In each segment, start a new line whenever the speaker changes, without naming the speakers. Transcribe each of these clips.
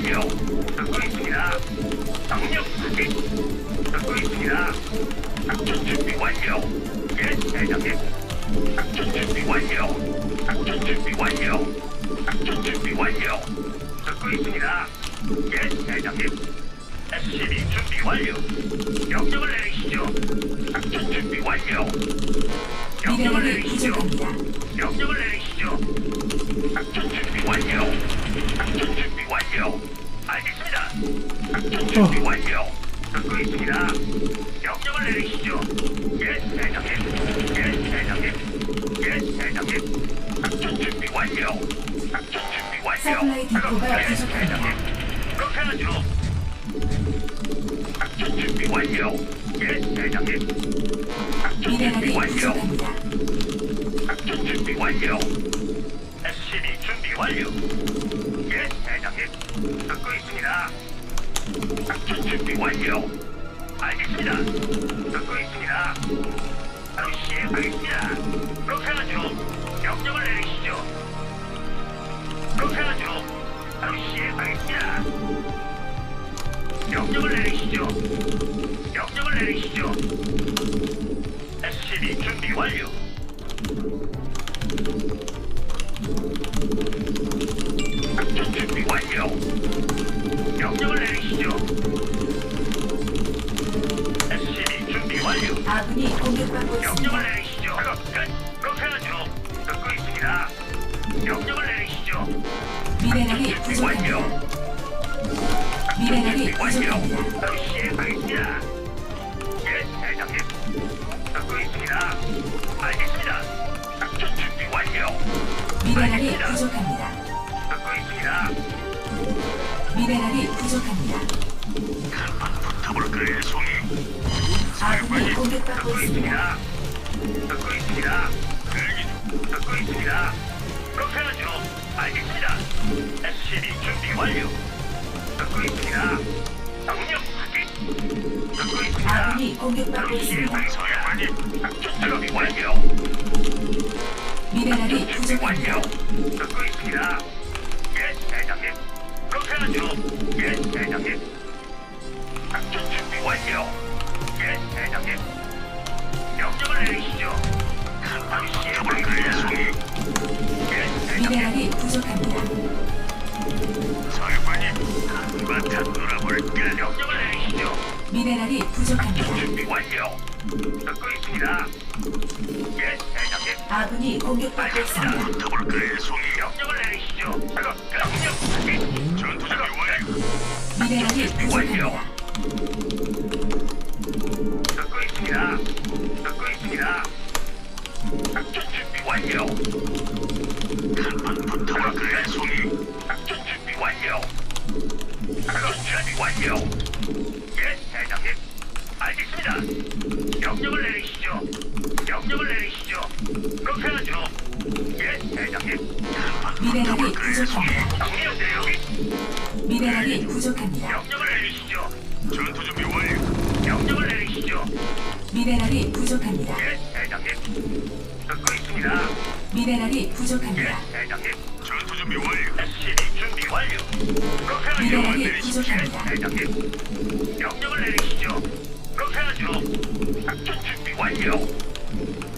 완료. 듣고 있습니다. 명령 확인. 듣고 있습니다. 작전 준비 완료. 예, 대장님. 작전 준비 완료. 작전 준비 완료. 작전 준비 완료. 듣고 있습니다. 예, 대장님. SCB 준비 완료. 명령을 내리시죠. 작전 준비 완료. 명령을
미네랄이
내리시죠.
부족합니다.
명령을 내리시죠. 작전 준비 완료. 완료. 알겠습니다. 작전 준비 완료. 듣고 있습니다. 명령을 내리시죠. 예, 대장님. 예, 대장님. 예, 대장님. 작전 준비 완료. 작전 준비 완료.
서플라이 디포가
예,
부족합니다.
대장님. 그렇게 하죠. 작전 준비 완료. 예, 대장님. 작전 준비
미네랄이
완료.
부족합니다.
작전 준비 완료. SCB 준비 완료. 예, 대장님. 듣고 있습니다. 작전 준비 완료. 알겠습니다. 듣고 있습니다. 바로 시행하겠습니다. 그렇게 하죠. 명령을 내리시죠. 그렇게 하죠. 바로 시행하겠습니다. 명령을 내리시죠. 명령을 내리시죠. SCB 준비 완료. 작전 준비 완료. 명령을 내리시죠. SCB 준비 완료.
아군이 공격받고 있습니다.
명령을 내리시죠. 작업 끝. 그렇게 하죠. 듣고 있습니다. 명령을 내리시죠.
미네랄이
준비 완료.
부족합니다. 미네랄이
준비 완료.
부족합니다.
바로 시행하겠습니다. 예, 대장님. 듣고 있습니다. 알겠습니다. 작전 준비 완료.
미네랄이 부족합니다.
듣고 있습니다.
미네랄이 부족합니다.
한번 붙어볼까요, 송이?
아군이 공격받고
듣고
있습니다.
있습니다. 듣고 있습니다. 대기 중. 듣고 있습니다. 그렇게 하죠. 알겠습니다. SCB 준비 완료. 듣고 있습니다. 정력.
아군이 공격받고 있습니다. 미네랄이. 부족합니다. 미네랄이 부족합니다.
사령관님, 한바탕 놀아볼까?
미네랄이
작전
부족합니다.
준비 완료. 듣고 있습니다. 예, 대장님.
아군이 공격받고. 있습니다.
붙어볼까요, 송이? 명령을 내리시죠. 명령. 전투 준비 완료.
미네랄이 부족합니다.
듣고 있습니다. 듣고 있습니다. 작전 준비 완료. 한번 붙어볼까요, 송이? 작전 준비 완료. 작업 준비 완료. 예, 대장님. 알겠습니다. 명령을 내리시죠. 명령을 내리시죠. 그렇게 하죠. 예, 대장님.
미네랄이? 부족합니다.
대응이
미네랄이 부족합니다.
명령을 내리시죠. 전투 준비 완료. 명령을 내리시죠.
미네랄이 부족합니다.
예, 대장님. 듣고 있습니다.
미네랄이
예,
부족합니다.
대장님. 전투 준비 완료. SCB 준비 완료. 그렇게 하죠.
미네랄이
예,
부족합니다.
대장님. 명령을 내리시죠. 그렇게 하죠. 작전 준비 완료.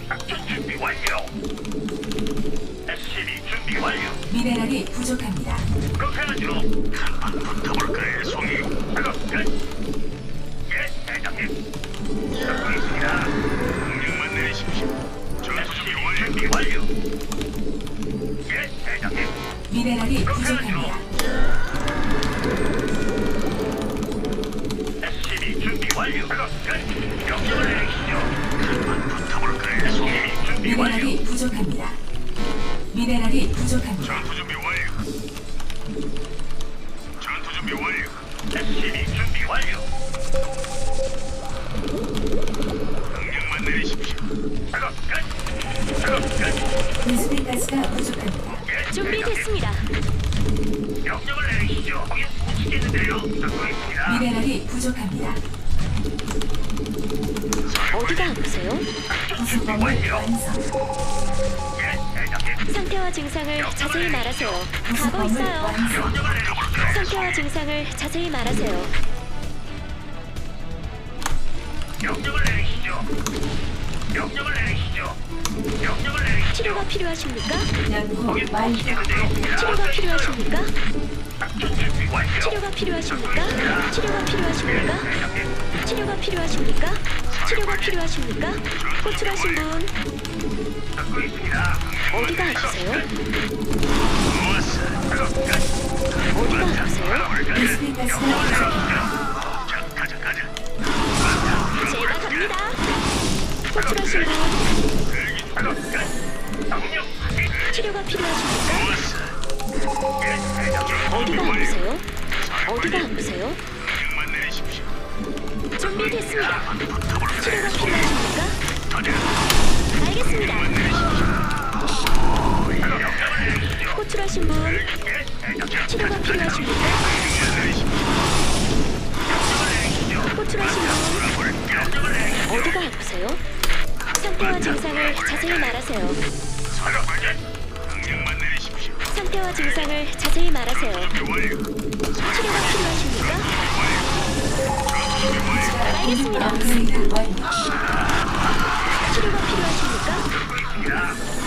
작전 준비 완료. SCB 준비 완료.
미네랄이 부족합니다.
그렇게 하죠. 한번 붙어볼까요, 송이? 작업 끝. 예, 대장님. 듣고 있습니다. 명령만 내리십시오. 전투 준비 완료. 예, 대장님.
미네랄이
그렇게
부족합니다.
SCB 준비 완료. 작업 끝. 명령을 내리시죠.
미네랄이 부족합니다. 미네랄이 부족합니다.
전투 준비 완료.
증상을 자세히 말하세요. 가고 있어요. 상태와 증상을 자세히 말하세요.
명령을 내리시죠. 명령을 내리시죠. 명령을 내리시죠.
치료가 필요하십니까? 치료가 필요하십니까? 치료가 필요하십니까? 치료가 필요하십니까? 치료가 필요하십니까? 치료가 필요하십니까? 호출하신 분
듣고 있습니다.
어디가 아프세요? 어디가 아프세요? 제가 갑니다. 호출하신 분. 치료가 필요하십니까? 어디가 아프세요? 어디가 아프세요? 준비됐습니다. 치료가 필요하십니까? 알겠습니다. 호출하신 분. 치료가?
명령을 내리시죠.
호출하신 분. 어디가 아프세요? 상태와 증상을 자세히 말하세요. 상태와 증상을 자세히 말하세요. 치료가 필요하십니까? 알겠습니다. 치료가 필요하십니까?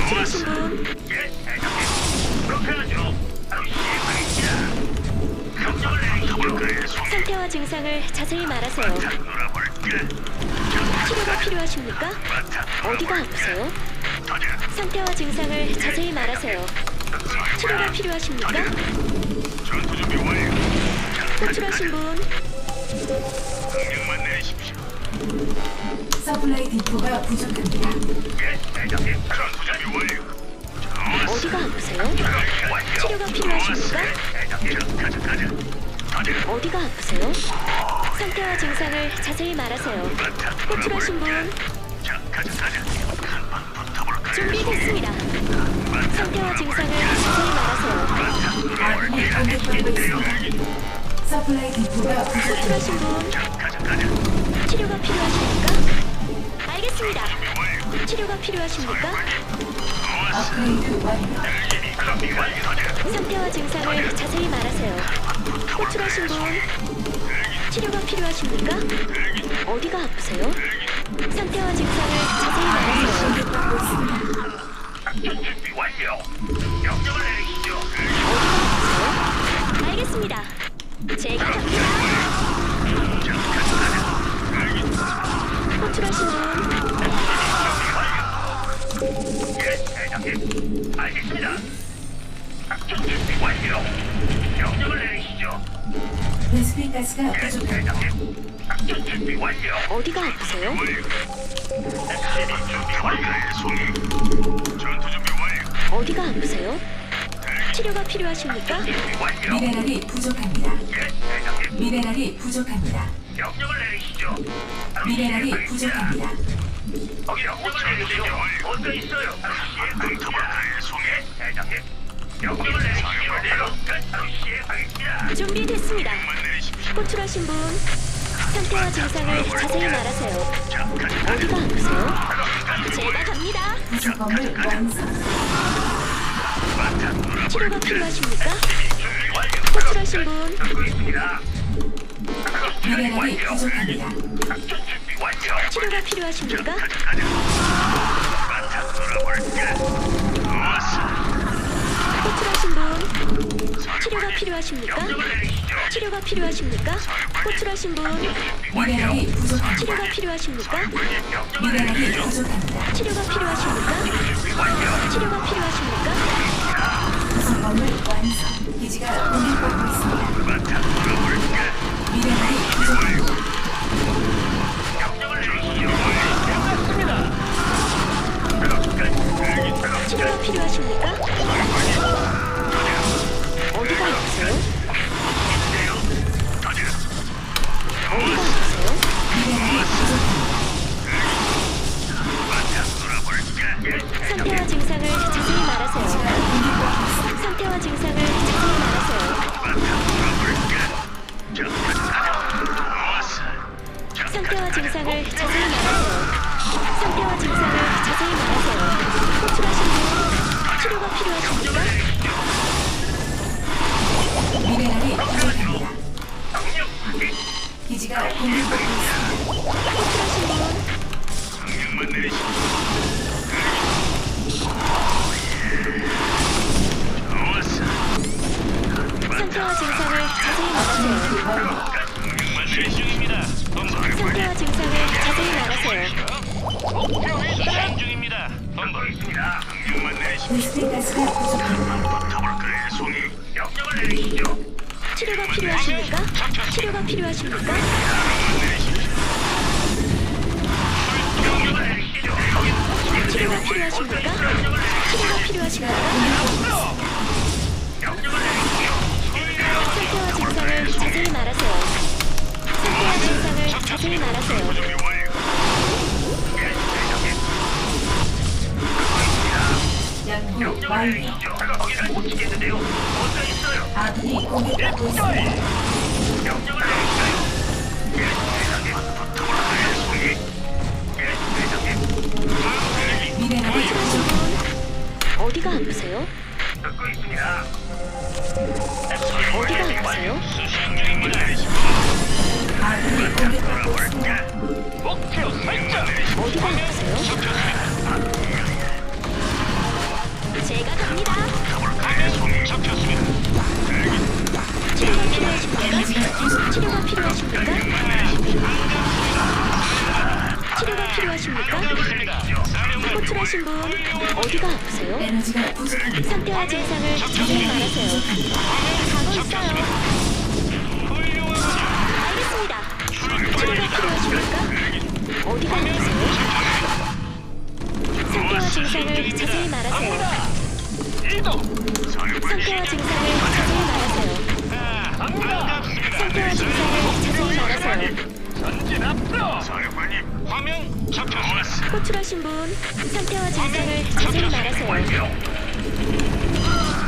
호출하신 분. 상태와 증상을 자세히 말하세요.
놀아볼게.
치료가 필요하십니까? 어디가 아프세요? 상태와 증상을 자세히 말하세요. 치료가 필요하십니까?
전투 준비 완료.
호출하신 분
내리십시오.
서플라이 디포가 부족합니다.
예, 대장님.
어디가 아프세요? 치료가 필요하십니까?
대장님. 가자, 가자. 터져.
어디가 아프세요? 상태와 증상을 자세히 말하세요. 호출하신 분
자, 가자, 가자. 한판 붙어볼까요?
준비됐습니다. 상태와 증상을 자세히 말하세요.
아군이 공격받고 있습니다. 서플라이 디포가 부족합니다.
호출하신 분
가자, 가자.
치료가 필요하십니까? 알겠습니다. 치료가 필요하십니까?
업그레이드 완료.
상태와 증상을 자세히 말하세요. 호출하신 분 치료가 필요하십니까? 어디가 아프세요? 상태와 증상을 자세히 말하세요.
공격받고 있습니다.
알겠습니다. 제가 갑니다.
자, 가자, 가자.
호출하신 분
예, 대장님. 알겠습니다. 작전 준비 완료. 명령을 내리시죠.
베스핀 가스가
예,
부족합니다.
대장님. 작전 준비 완료.
어디가 아프세요?
SCB 준비 완료. 송이. 전투 준비 완료.
어디가 아프세요? 치료가 필요하십니까?
미네랄이 부족합니다. 미네랄이 부족합니다.
명령을 내리시죠.
미네랄이 부족합니다.
거기 명령을 내리시죠. 어디 있어요? 붙어볼까요, 송이? 대장님. 명령을 내리시죠. 끝. 바로 시행하겠습니다.
준비됐습니다. 호출하신 분 상태와 증상을 자세히 말하세요. 어디가 아프세요? 제가 갑니다.
구성범을 완성.
치료가 필요하십니까? 호출하신 분.
미네랄이 부족합니다.
치료가 필요하십니까? 호출하신 분 치료가 필요하십니까? 치료가 필요하십니까? 호출하신 분.
미네랄이 부족합니다.
치료가 필요하십니까?
미네랄이. 부족합니다.
치료가 필요하십니까? 치료가 필요하십니까?
구성범을 완성. 기지가 공격받고 있습니다. 미네랄이 부족합니다.
상태와 증상을 자세히 말하세요. 상태와 증상을 자세히 말하세요. 상태와 증상을 자세히 말하세요. 상태와 증상. Fire. 필요한 증상을 자세히 말하세요. 가고 있어요. 알겠습니다. 치료가 필요하십니까? 어디가 아프세요? 상태와 증상을 자세히 말하세요. 상태와 증상을 자세히 말하세요. 상태와 증상을 자세히 말하세요.
전진 앞으로. 사령관님, 화면 잡혔습니다.
호출하신 분 상태와 증상을 자세히 말하세요.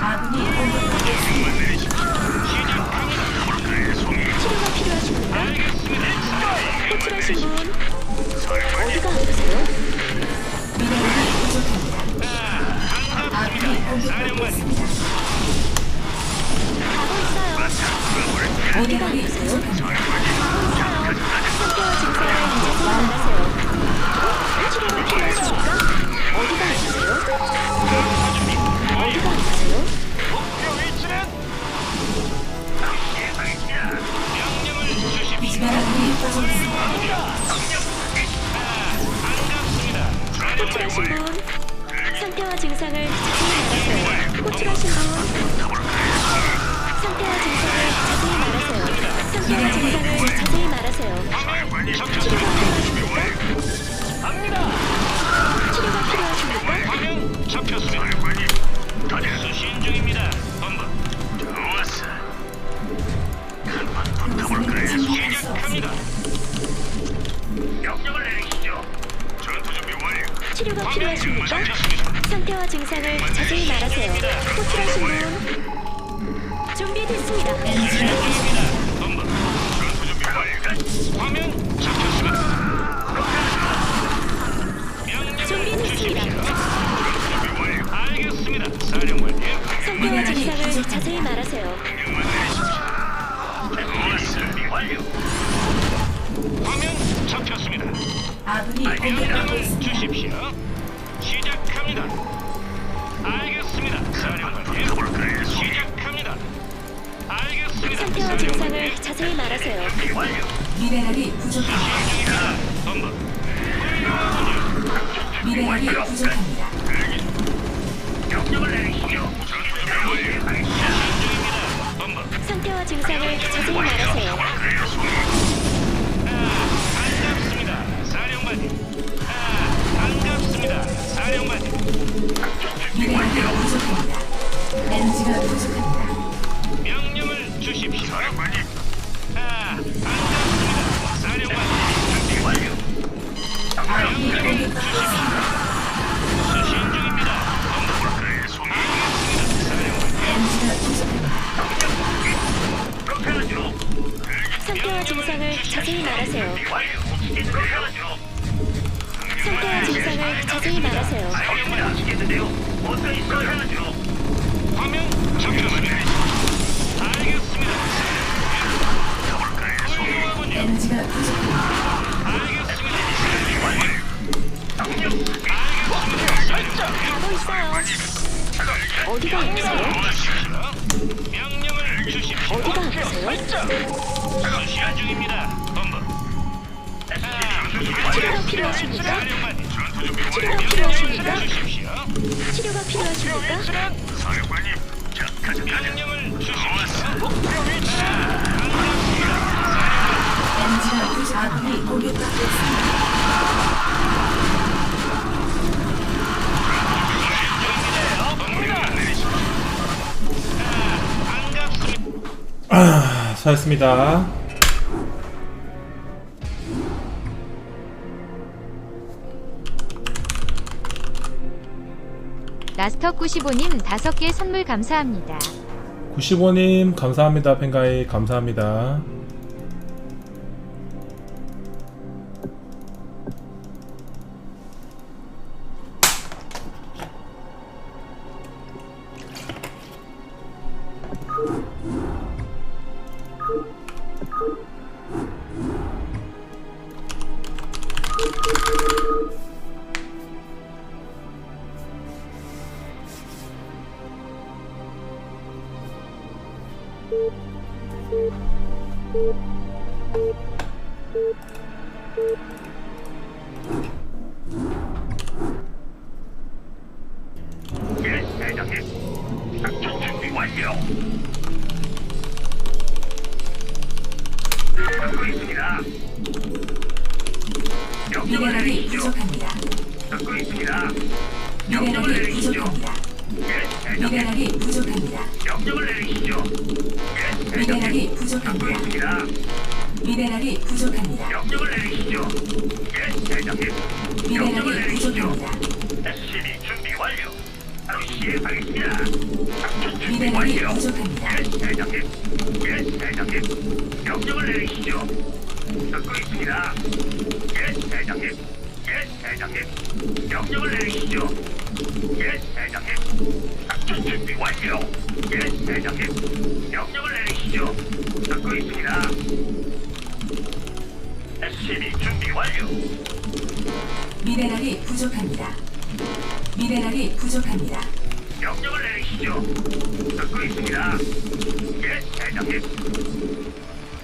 아군이 공격받고 있습니다.
치료가 필요하십니까? 호출하신 분 어디가 아프세요?
미네랄이 부족합니다. 아군이 공격받고 있습니다.
가고 있어요. 어디가 아프세요?
가고
있어요.
상태와 증상을 이제 만나세요.
지가 부족합니다.
명령을 주십시오. 사령관님.
치료가 필요하십니까? 치료가. 필요하십니까? 치료가 필요하십니까?
사령관님, 자, 가자, 가자.
엔지가 부족. 아군이 공격받고.
아, 수고하셨습니다.
라스터 95님 5개 선물 감사합니다.
95님 감사합니다. 팬가이 감사합니다.
미네랄이 부족합니다. 미네랄이 부족합니다.
명령을 내리시죠. 듣고 있습니다. 예, 대장님.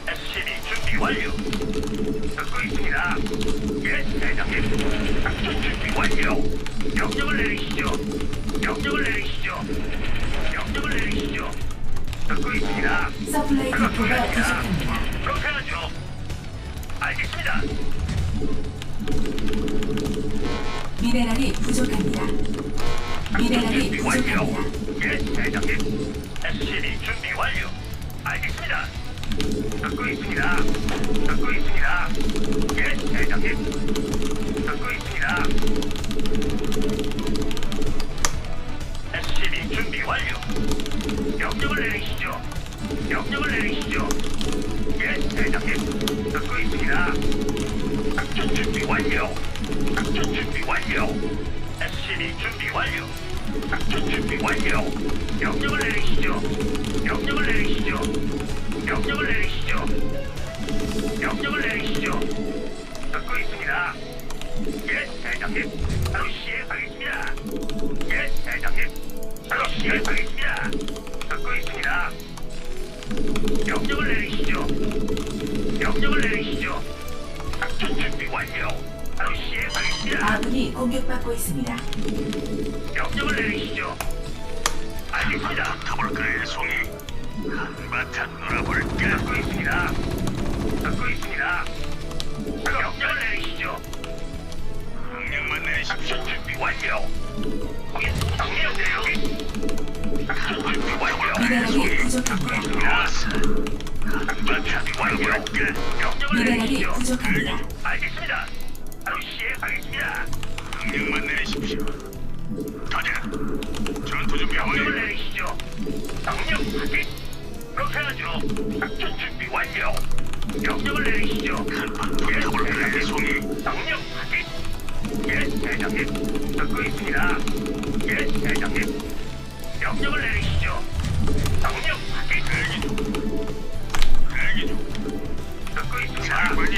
SCB 준비 완료. 듣고 있습니다. 예, 대장님. 작전 준비 완료. 명령을 내리시죠. 명령을 내리시죠. 명령을 내리시죠. 듣고 있습니다.
서플라이 디포가 부족합니다.
그렇게 하죠. 알겠습니다.
미네랄이 부족합니다. 미네랄이
준비 완료.
부족합니다.
예, 대장님. SCB 준비 완료. 알겠습니다. 듣고 있습니다. 듣고 있습니다. 예, 대장님. 듣고 있습니다. SCB 준비 완료. 명령을 내리시죠. 명령을 내리시죠. 예, 대장님. 듣고 있습니다. 작전 준비 완료. 작전 준비 완료. SCB 준비 완료. 작전 준비 완료. 명령을 내리시죠. 명령을 내리시죠. 명령을 내리시죠. 명령을 내리시죠. 듣고 있습니다. 예, 대장님. 바로 시행하겠습니다. 예, 대장님. 바로 시행하겠습니다.
공격받고 있습니다.
명령을 내리시죠. 알겠습니다. 타볼까의 송이 한바탕 놀아볼까? 듣고 있습니다. 듣고 있습니다. 명령을 내리시죠. 명령만 내리십시오. 준비 완료. 거기 명령 내리기. 작전 준비 완료.
미네랄이 부족합니다.
좋았어. 한바탕 완료할까? 명령을
미네랄이
내리시죠.
부족합니다.
하죠. 작전 준비 완료. 명령을 내리시죠. 한판 붙어볼까요, 송이? 명령 확인. 예, 대장님. 듣고 있습니다. 예, 대장님. 명령을 내리시죠. 명령 확인. 대기 중. 대기 중. 듣고 있습니다. 사령관님.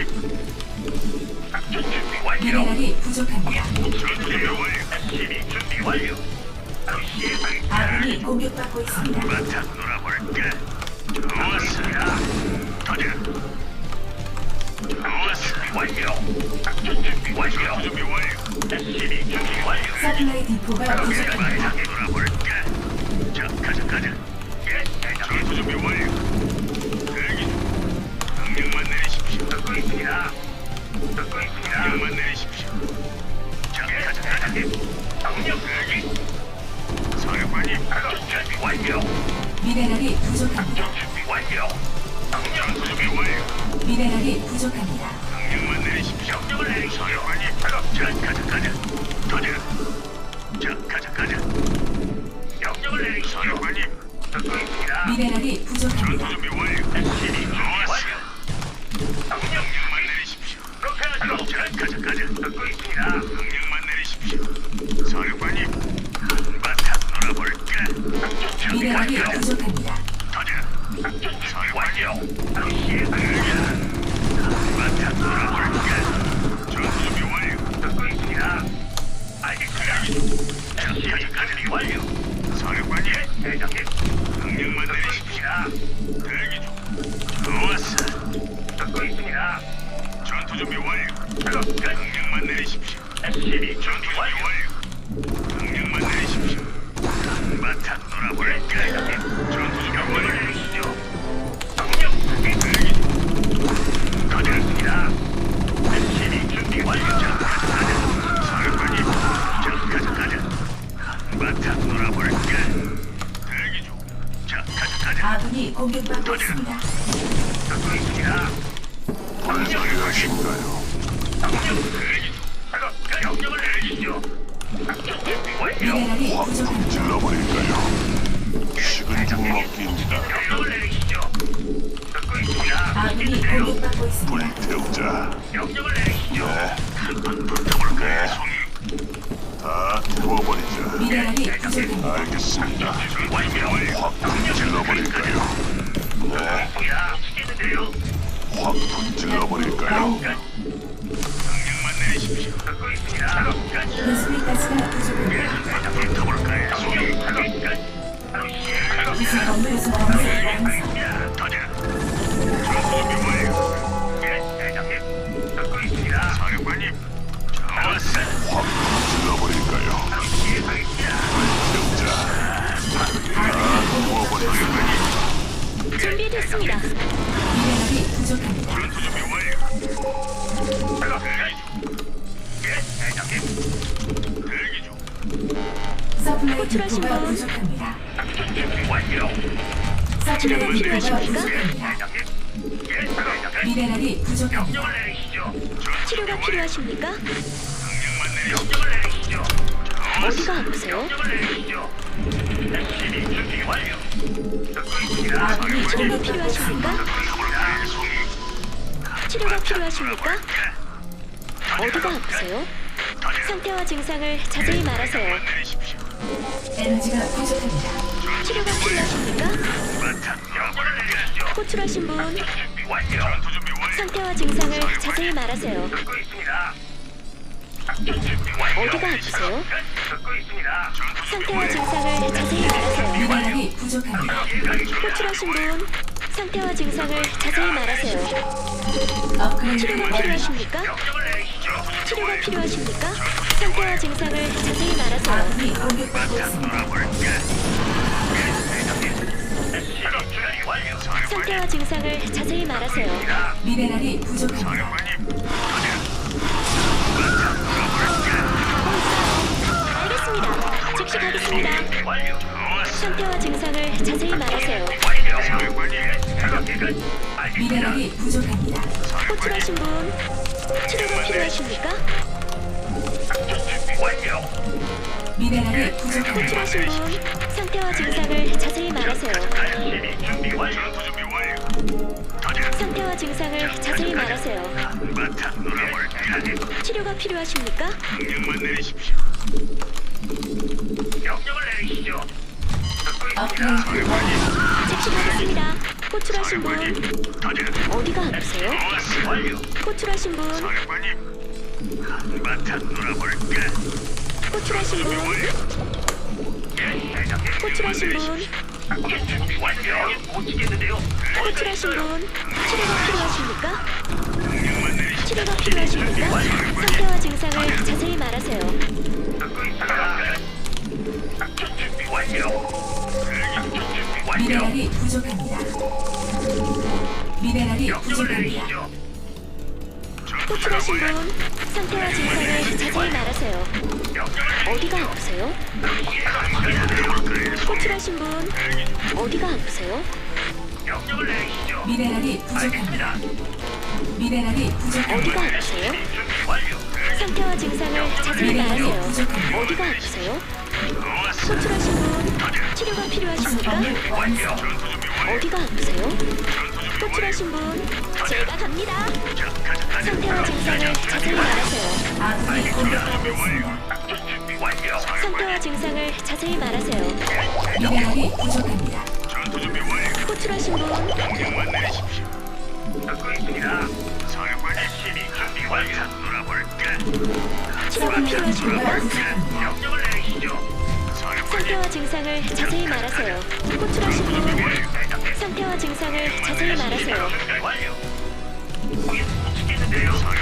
작전 준비 완료.
미네랄이 부족합니다.
준비 완료. SCB 준비 완료.
아군이 공격받고 있습니다.
바탕 놀아볼까? 좋았습니다. 가자. 좋았습니다. 완료. 작전 준비 완료. 준비 완료. SCB 준비 완료.
서플라이 디포가 부족합니다.
놀아볼까? 자, 가자, 가자. 예, 대장님. 준비 완료. 대기 중. 명령만 내리십시오. 듣고 있습니다. 듣고 있습니다. 명령만 내리십시오. 자, 가자, 가자. 명령 대기. 사령관님, 작업 준비 완료.
미네랄이 부족합니다.
완료. 명령 준비 완료.
미네랄이 부족합니다.
명령만 내리십시오. 명령을 내리십시오. 사령관님, 작업 자, 가자, 가자. 가자. 자, 가자, 가자. 명령을 내리십시오. 사령관님, 듣고 있습니다.
미네랄이 부족합니다.
준비 완료. SCV 완료. 명령만 내리십시오. 그렇게 하죠. 자, 가자, 가자. 듣고 있습니다. 명령만 내리십시오. 사령관님, 한바탕 놀아볼까?
미네랄이. 부족합니다. 베스핀 가스가 부족합니다.
치료가 필요하십니까? 치료가 필요하십니까? 어디가 아프세요? 상태와 증상을 자세히 말하세요.
에너지가 부족합니다.
치료가 필요하십니까? 호출하신 분. 상태와 증상을 자세히 말하세요. 어디가 아프세요? 상태와. 증상을 자세히 말하세요.
미네랄이 부족합니다.
호출하신 분 상태와 증상을 자세히 말하세요. 치료가. 필요하십니까? 치료가 필요하십니까? 상태와 증상을 자세히 말하세요. 상태와 증상을 자세히 말하세요.
미네랄이 부족합니다.
즉시 가겠습니다.
완료.
상태와 증상을 자세히 말하세요.
미네랄이 부족합니다.
호출하신 분 치료가 필요하십니까?
미네랄이 부족합니다.
호출하신 분 상태와 증상을 자세히 말하세요. 상태와 증상을 자세히 말하세요. 치료가 필요하십니까?
내리십시오. 명령을 내리시죠. 듣고 있습니다.
업그레이드 완료.
즉시 가겠습니다. 호출하신 분. 어디가 아프세요? 호출하신 분? 호출하신 분
예.
호출하신 분. 호출하신 분 치료가 필요하십니까? 치료가 필요하십니까? 상태와 증상을 자세히 말하세요.
듣고 있습니다. 작전 준비 완료. 작전 준비 완료.
미네랄이 부족합니다. 미네랄이 부족합니다.
내리시죠.
호출하신 분 상태와 증상을 자세히 말하세요. 어디가 아프세요? 호출하신 분 어디가 아프세요?
내리시죠.
미네랄이 부족합니다. 미네랄이
어디가
부족합니다.
아프세요?
준비 완료.
상태와 증상을 자세히
미네랄이
말하세요.
부족합니다.
어디가 아프세요? 호출하신 분 치료가 필요하십니까? 어디가 아프세요? 호출하신 분 제가 갑니다. 상태와 증상을 자세히 말하세요.
아군이 공격받고 있습니다.
상태와 증상을 자세히 말하세요.
미네랄이 부족합니다.
전투 준비 완료.
호출하신 분
명령만 내리십시오. 듣고 있습니다. 사령관 SCB 준비 완료. 놀아볼까?
치료가 필요하십니까?
명령을 내리시죠.
상태와 증상을 자세히 말하세요. 호출하신 분 상태와 증상을 자세히 말하세요.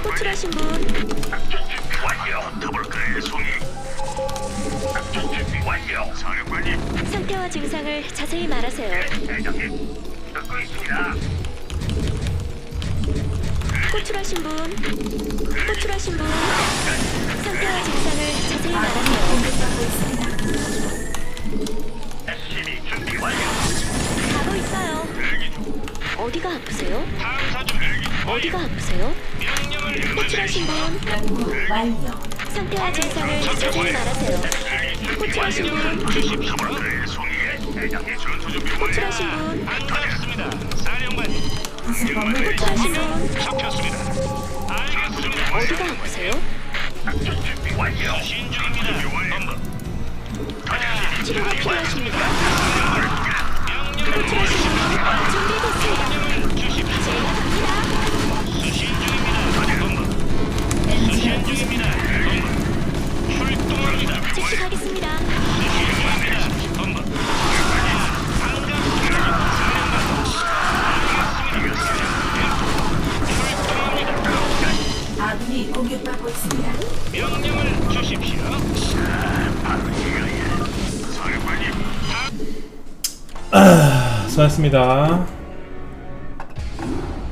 호출하신 분. 상태와 증상을 자세히 말하세요. 호출하신 분 호출하신 분 상태와 증상을 자세히 말하세요. 가고 있어요. 어디가 아프세요? 어디가 아프세요? 호출하신 분
연구 완료.
상태와 증상을 자세히 말하세요. 호출하신 분. 호출하신 분
반갑습니다. 사령관님.
구성범을
호출하신 분
잡혔습니다. 알겠습니다.
어디가 아프세요?
작전 준비 완료. 신 중입니다. 본부.
치료가 필요하십니까?
아군이 공격받고 있습니다.
명령을 주십시오. 사령관님.
수고하셨습니다.